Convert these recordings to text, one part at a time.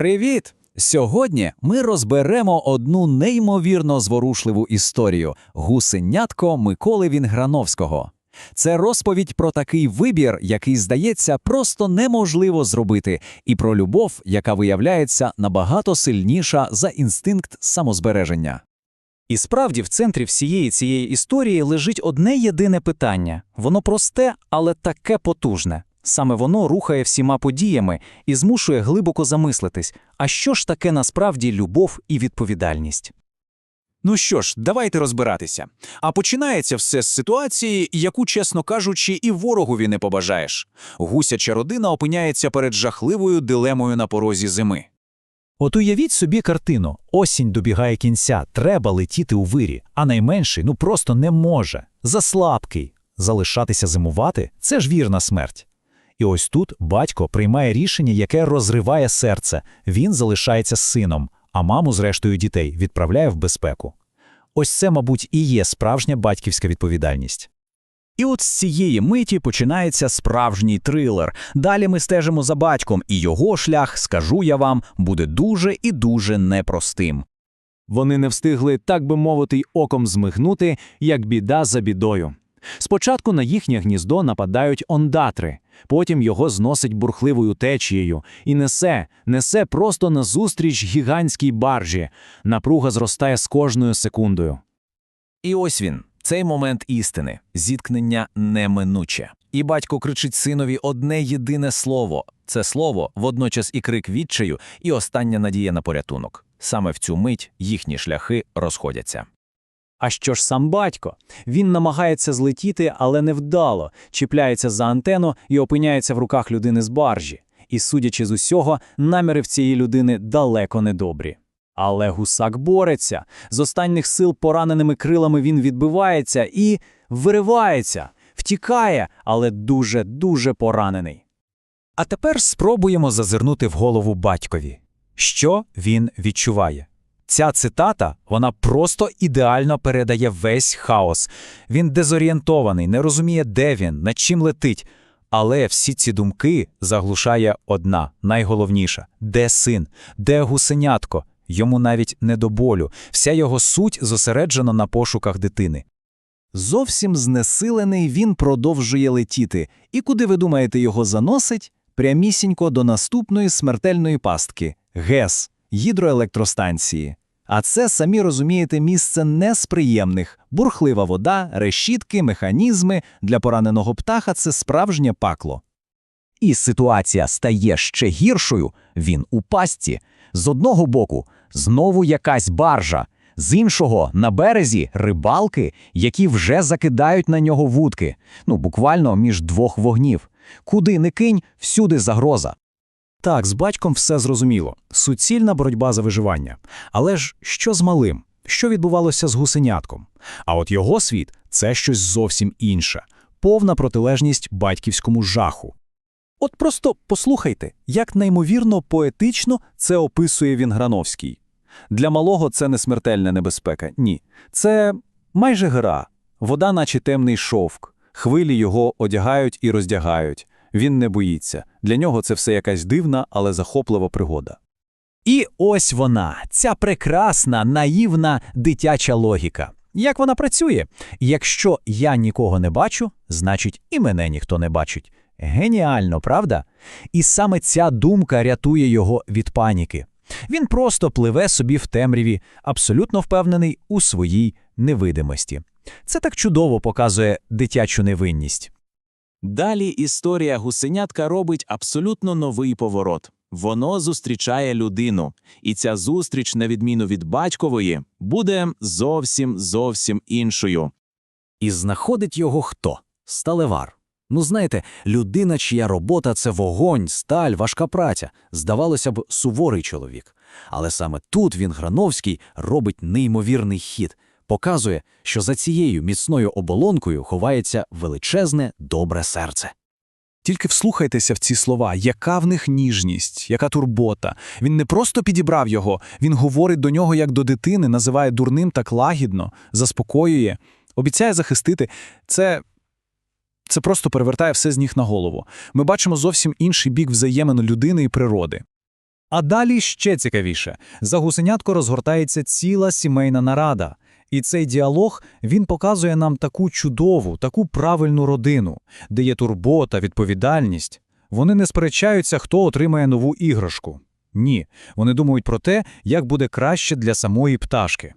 Привіт! Сьогодні ми розберемо одну неймовірно зворушливу історію гусенятко Миколи Вінграновського. Це розповідь про такий вибір, який здається просто неможливо зробити, і про любов, яка виявляється набагато сильніша за інстинкт самозбереження. І справді в центрі всієї цієї історії лежить одне єдине питання. Воно просте, але таке потужне. Саме воно рухає всіма подіями і змушує глибоко замислитись, а що ж таке насправді любов і відповідальність? Ну що ж, давайте розбиратися. А починається все з ситуації, яку, чесно кажучи, і ворогові не побажаєш. Гусяча родина опиняється перед жахливою дилемою на порозі зими. От уявіть собі картину. Осінь добігає кінця, треба летіти у вирі, а найменший ну просто не може. Заслабкий. Залишатися зимувати це ж вірна смерть. І ось тут батько приймає рішення, яке розриває серце. Він залишається з сином, а маму з рештою дітей відправляє в безпеку. Ось це, мабуть, і є справжня батьківська відповідальність. І от з цієї миті починається справжній трилер. Далі ми стежимо за батьком, і його шлях, скажу я вам, буде дуже і дуже непростим. Вони не встигли, так би мовити, й оком змигнути, як біда за бідою. Спочатку на їхнє гніздо нападають ондатри, потім його зносить бурхливою течією і несе, несе просто назустріч гігантській баржі. Напруга зростає з кожною секундою. І ось він, цей момент істини, зіткнення неминуче. І батько кричить синові одне єдине слово. Це слово водночас і крик відчаю, і остання надія на порятунок. Саме в цю мить їхні шляхи розходяться. А що ж сам батько? Він намагається злетіти, але невдало, чіпляється за антенну і опиняється в руках людини з баржі. І, судячи з усього, наміри в цієї людини далеко не добрі. Але гусак бореться. З останніх сил пораненими крилами він відбивається і виривається, втікає, але дуже-дуже поранений. А тепер спробуємо зазирнути в голову батькові. Що він відчуває? Ця цитата, вона просто ідеально передає весь хаос. Він дезорієнтований, не розуміє, де він, над чим летить. Але всі ці думки заглушає одна, найголовніша – де син, де гусенятко? Йому навіть не до болю. Вся його суть зосереджена на пошуках дитини. Зовсім знесилений він продовжує летіти. І куди ви думаєте, його заносить? Прямісінько до наступної смертельної пастки ГЕС гідроелектростанції. А це, самі розумієте, місце не з приємних. Бурхлива вода, решітки, механізми для пораненого птаха це справжнє пакло. І ситуація стає ще гіршою. Він у пастці. З одного боку знову якась баржа, з іншого на березі рибалки, які вже закидають на нього вудки. Ну, буквально між двох вогнів. Куди не кинь, всюди загроза. Так, з батьком все зрозуміло. Суцільна боротьба за виживання. Але ж що з малим? Що відбувалося з гусенятком? А от його світ це щось зовсім інше. Повна протилежність батьківському жаху. От просто послухайте, як неймовірно поетично це описує Вінграновський. Для малого це не смертельна небезпека, ні. Це майже гра. Вода, наче темний шовк. Хвилі його одягають і роздягають. Він не боїться. Для нього це все якась дивна, але захоплива пригода. І ось вона, ця прекрасна, наївна дитяча логіка. Як вона працює? Якщо я нікого не бачу, значить і мене ніхто не бачить. Геніально, правда? І саме ця думка рятує його від паніки. Він просто пливе собі в темряві, абсолютно впевнений у своїй невидимості. Це так чудово показує дитячу невинність. Далі історія гусенятка робить абсолютно новий поворот. Воно зустрічає людину, і ця зустріч, на відміну від батькової, буде зовсім зовсім іншою. І знаходить його хто? Сталевар. Ну, знаєте, людина, чия робота це вогонь, сталь, важка праця. Здавалося б, суворий чоловік. Але саме тут він Грановський робить неймовірний хід, показує, що за цією міцною оболонкою ховається величезне добре серце. Тільки вслухайтеся в ці слова, яка в них ніжність, яка турбота. Він не просто підібрав його, він говорить до нього як до дитини, називає дурним так лагідно, заспокоює, обіцяє захистити. Це. Це просто перевертає все з ніг на голову. Ми бачимо зовсім інший бік взаємин людини і природи. А далі ще цікавіше. За гусенятко розгортається ціла сімейна нарада. І цей діалог він показує нам таку чудову, таку правильну родину, де є турбота, відповідальність. Вони не сперечаються, хто отримає нову іграшку. Ні, вони думають про те, як буде краще для самої пташки.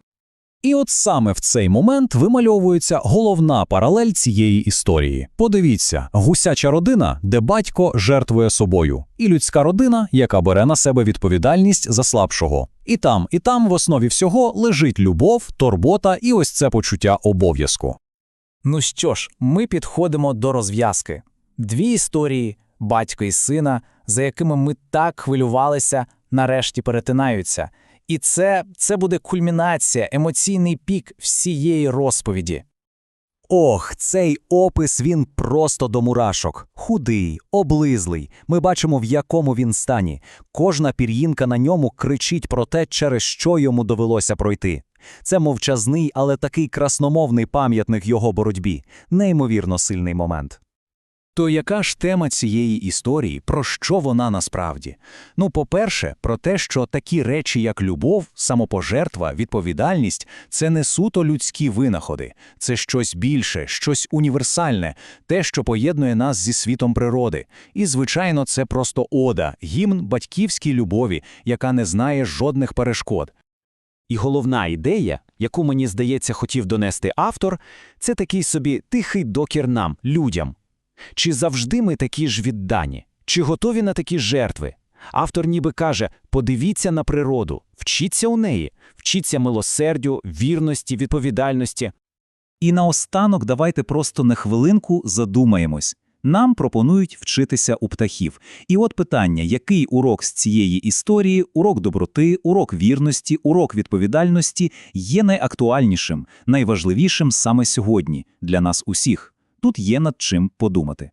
І от саме в цей момент вимальовується головна паралель цієї історії. Подивіться, гусяча родина, де батько жертвує собою, і людська родина, яка бере на себе відповідальність за слабшого. І там, і там в основі всього лежить любов, турбота і ось це почуття обов'язку. Ну що ж, ми підходимо до розв'язки. Дві історії, батько і сина, за якими ми так хвилювалися, нарешті перетинаються. І це, це буде кульмінація, емоційний пік всієї розповіді. Ох, цей опис він просто до мурашок. Худий, облизлий. Ми бачимо, в якому він стані. Кожна пір'їнка на ньому кричить про те, через що йому довелося пройти. Це мовчазний, але такий красномовний пам'ятник його боротьбі. Неймовірно сильний момент. То яка ж тема цієї історії, про що вона насправді? Ну, по-перше, про те, що такі речі, як любов, самопожертва, відповідальність це не суто людські винаходи, це щось більше, щось універсальне, те, що поєднує нас зі світом природи. І, звичайно, це просто ода, гімн батьківській любові, яка не знає жодних перешкод. І головна ідея, яку мені здається хотів донести автор, це такий собі тихий докір нам, людям. Чи завжди ми такі ж віддані? Чи готові на такі жертви? Автор ніби каже: подивіться на природу, вчіться у неї, вчіться милосердю, вірності, відповідальності. І наостанок давайте просто на хвилинку задумаємось. Нам пропонують вчитися у птахів. І от питання, який урок з цієї історії, урок доброти, урок вірності, урок відповідальності є найактуальнішим, найважливішим саме сьогодні для нас усіх. Тут є над чим подумати.